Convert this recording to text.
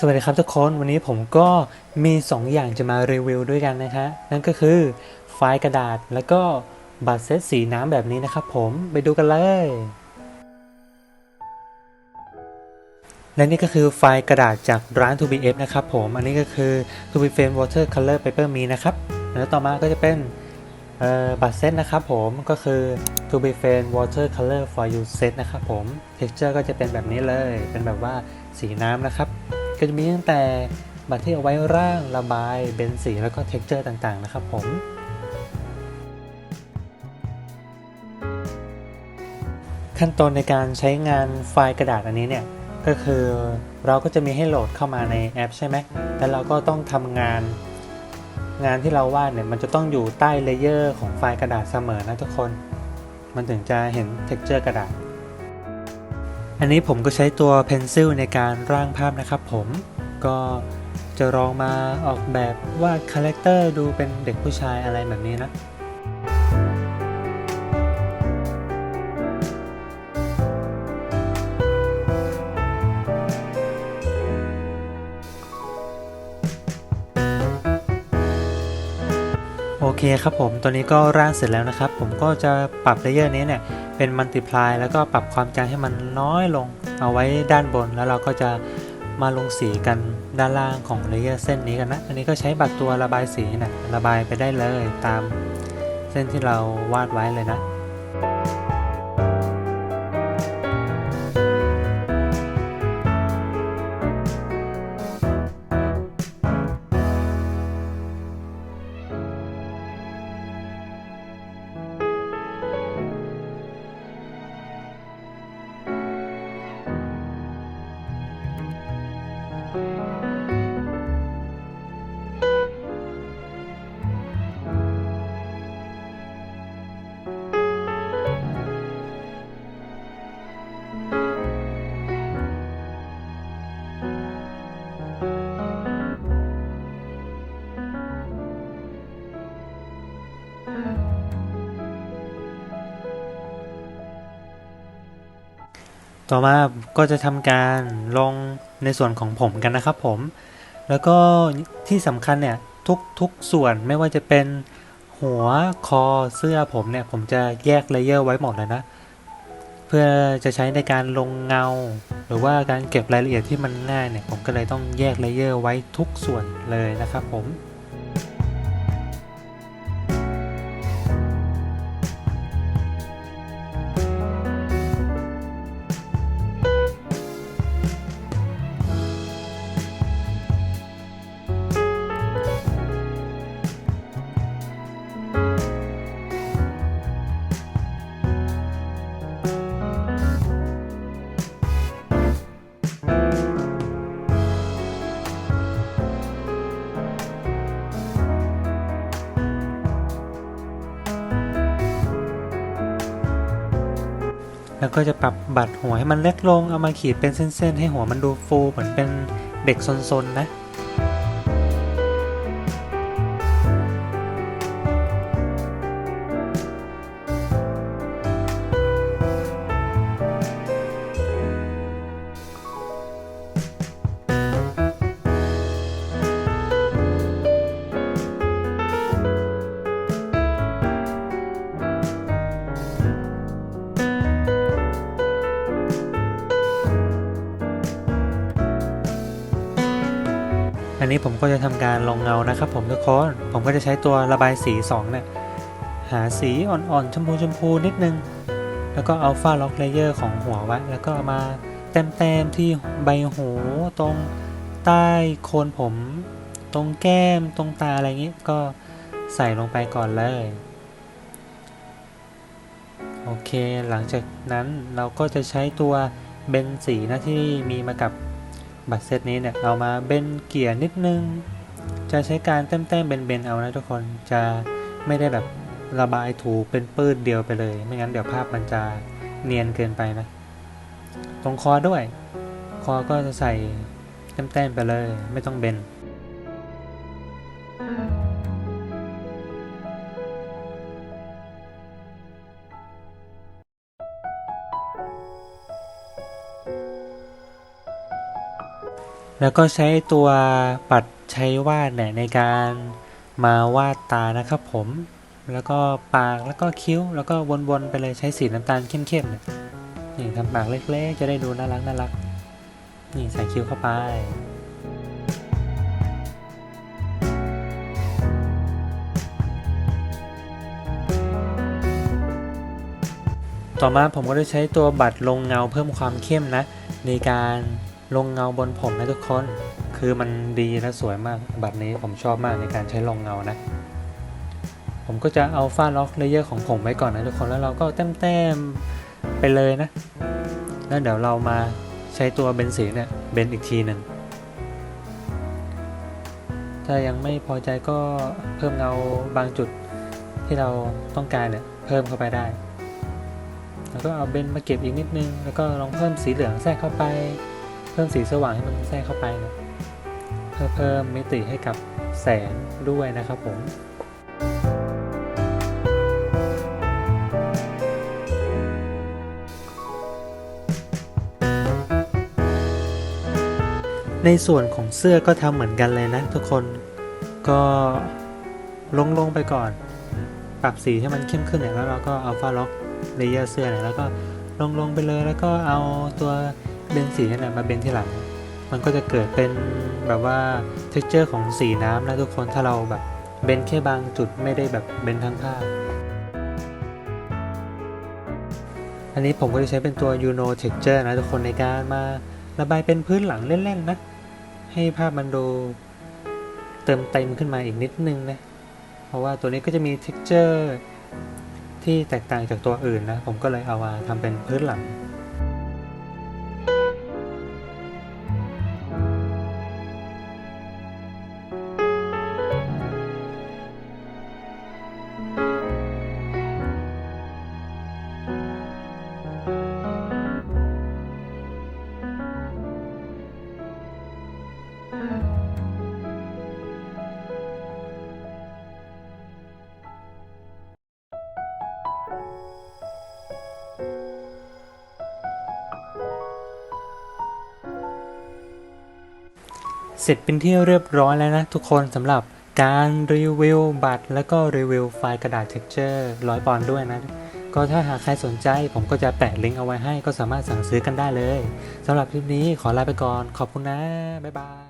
สวัสดีครับทุกคนวันนี้ผมก็มี 2 อย่างจะมารีวิวด้วยกันนะคะนั่นก็คือไฟล์กระดาษแล้วก็บัตรเซตสีน้ำแบบนี้นะครับผมไปดูกันเลย และนี่ก็คือไฟล์กระดาษจากร้าน 2BF นะครับผมอันนี้ก็คือ 2B Frame Water Color Paper Me นะครับแล้วต่อมาก็จะเป็นบัตรเซตนะครับผมก็คือ 2B Frame Water Color for You Set นะครับผม Texture ก็จะเป็นแบบนี้เลยเป็นแบบว่าสีน้ำนะครับ ก็จะมีตั้งแต่บัตรที่เอาไว้ร่างระบายเบนสีแล้วก็ Texture ต่างๆนะครับผมขั้นตอนในการใช้งานไฟล์กระดาษอันนี้เนี่ยก็คือเราก็จะมีให้โหลดเข้ามาในแอปใช่ไหมแล้วเราก็ต้องทำงาน งานที่เราวาดเนี่ยมันจะต้องอยู่ใต้เลเยอร์ของไฟล์กระดาษเสมอนะทุกคน มันถึงจะเห็น texture กระดาษ อันนี้ผมก็ใช้ตัวเพนซิลในการร่างภาพนะครับผมก็จะลองมาออกแบบวาดคาแรคเตอร์ดูเป็นเด็กผู้ชายอะไรแบบนี้นะ เคครับผมตัวนี้ก็ร่างเสร็จแล้วนะครับ ผมก็จะปรับเลเยอร์นี้เนี่ยเป็นมัลติพลายแล้วก็ปรับความจางให้มันน้อยลง เอาไว้ด้านบนแล้วเราก็จะมาลงสีกันด้านล่างของเลเยอร์เส้นนี้กันนะ อันนี้ก็ใช้บัตรตัวระบายสีนะระบายไปได้เลยตามเส้นที่เราวาดไว้เลยนะ ต่อมาก็จะทำการลงในส่วนของผมกันนะครับผม แล้วก็ที่สำคัญเนี่ยทุกทุกส่วนไม่ว่าจะเป็นหัวคอเสื้อผมเนี่ย ผมจะแยกเลเยอร์ไว้หมดเลยนะ เพื่อจะใช้ในการลงเงา หรือว่าการเก็บรายละเอียดที่มันง่ายเนี่ยผมก็เลยต้องแยกเลเยอร์ไว้ทุกส่วนเลยนะครับผม แล้วก็จะปรับบัตรหัวให้มันเล็กลง เอามาขีดเป็นเส้นๆ ให้หัวมันดูฟูเหมือนเป็นเด็กซนๆนะ นนี้ผมก็จะทำการลงเงานะครับผมทุกคนผมก็จะใช้ตัวระบายสี2เนี่ยหาสีอ่อนๆชมพูชมพูนิดนึง แล้วก็เอาฟ้าล็อกเลเยอร์ของหัวไว้แล้วก็ามาแต้มๆที่ใบหูตรงใต้โคนผม ตรงแก้มตรงตาอะไรอย่างนี้ก็ใส่ลงไปก่อนเลยโอเค หลังจากนั้นเราก็จะใช้ตัวเบนสีนะที่มีมากับ บัตรเซตนี้เนี่ยเอามาเบนเกียร์นิดนึง จะใช้การแต้มๆเบนๆเอานะทุกคนจะไม่ได้แบบระบายถูเป็นปื้ดเดียวไปเลย ไม่งั้นเดี๋ยวภาพมันจะเนียนเกินไปนะ ตรงคอด้วย คอก็จะใส่แต้มๆไปเลย ไม่ต้องเบน แล้วก็ใช้ตัวปัดใช้วาดเนี่ยในการมาวาดตานะครับผม แล้วก็ปากแล้วก็คิ้ว แล้วก็วนๆไปเลยใช้สีน้ำตาลเข้มๆเนี่ยนี่ทำปากเล็กๆ จะได้ดูน่ารักน่ารักนี่ใส่คิ้วเข้าไปต่อมาผมก็ได้ใช้ตัวบัตรลงเงาเพิ่มความเข้มนะ ในการ ลงเงาบนผมนะทุกคน คือมันดีและสวยมากบัตรนี้ผมชอบมากในการใช้ลงเงานะ ผมก็จะเอาฟ้าล็อกเลเยอร์ของผมไว้ก่อนนะทุกคนแล้วเราก็แต้มๆไปเลยนะ แล้วเดี๋ยวเรามาใช้ตัวเบนสีเนี่ยเบนอีกทีหนึ่งถ้ายังไม่พอใจก็เพิ่มเงาบางจุดที่เราต้องการเนี่ยเพิ่มเข้าไปได้ แล้วก็เอาเบนมาเก็บอีกนิดนึง แล้วก็ลองเพิ่มสีเหลืองแทรกเข้าไป พิ่มสีสว่างให้มันแทรกเข้าไปเนี่ยเพื่อเพิ่มมิติให้กับแสงด้วยนะครับผมในส่วนของเสื้อก็ทำเหมือนกันเลยนะทุกคนก็ลงลงไปก่อน ปรับสีให้มันเข้มขึ้นเนี่ยแล้วเราก็เอาฟ้าล็อกเลเยอร์เสื้อเนี่ยแล้วก็ลงลงไปเลยแล้วก็เอาตัว เบนสีเนี่ยมาเบนที่หลัง มันก็จะเกิดเป็นแบบว่า t e x t อร์ของสีน้ำนะทุกคนถ้าเราแบบเบนแค่บางจุดไม่ได้แบบเบนทั้งภาพ อันนี้ผมก็จะใช้เป็นตัว Uno Texture นะทุกคนในการมาระบายเป็นพื้นหลังเล่นๆนะ ให้ภาพมันดูเติมเต็มขึ้นมาอีกนิดนึงนะ เพราะว่าตัวนี้ก็จะมี texture ที่แตกต่างจากตัวอื่นนะ ผมก็เลยเอามาทำเป็นพื้นหลัง สร็จเป็นที่เรียบร้อยแล้วนะทุกคนสำหรับการรีวิวบัตร แล้วก็รีวิวไฟล์กระดาษเท็กเจอร์ร้อยปอนด์ด้วยนะ ก็ถ้าหากใครสนใจผมก็จะแปะลิงก์เอาไว้ให้ก็สามารถสั่งซื้อกันได้เลยสำหรับคลิปนี้ขอลาไปก่อนขอบคุณนะ บ๊ายบาย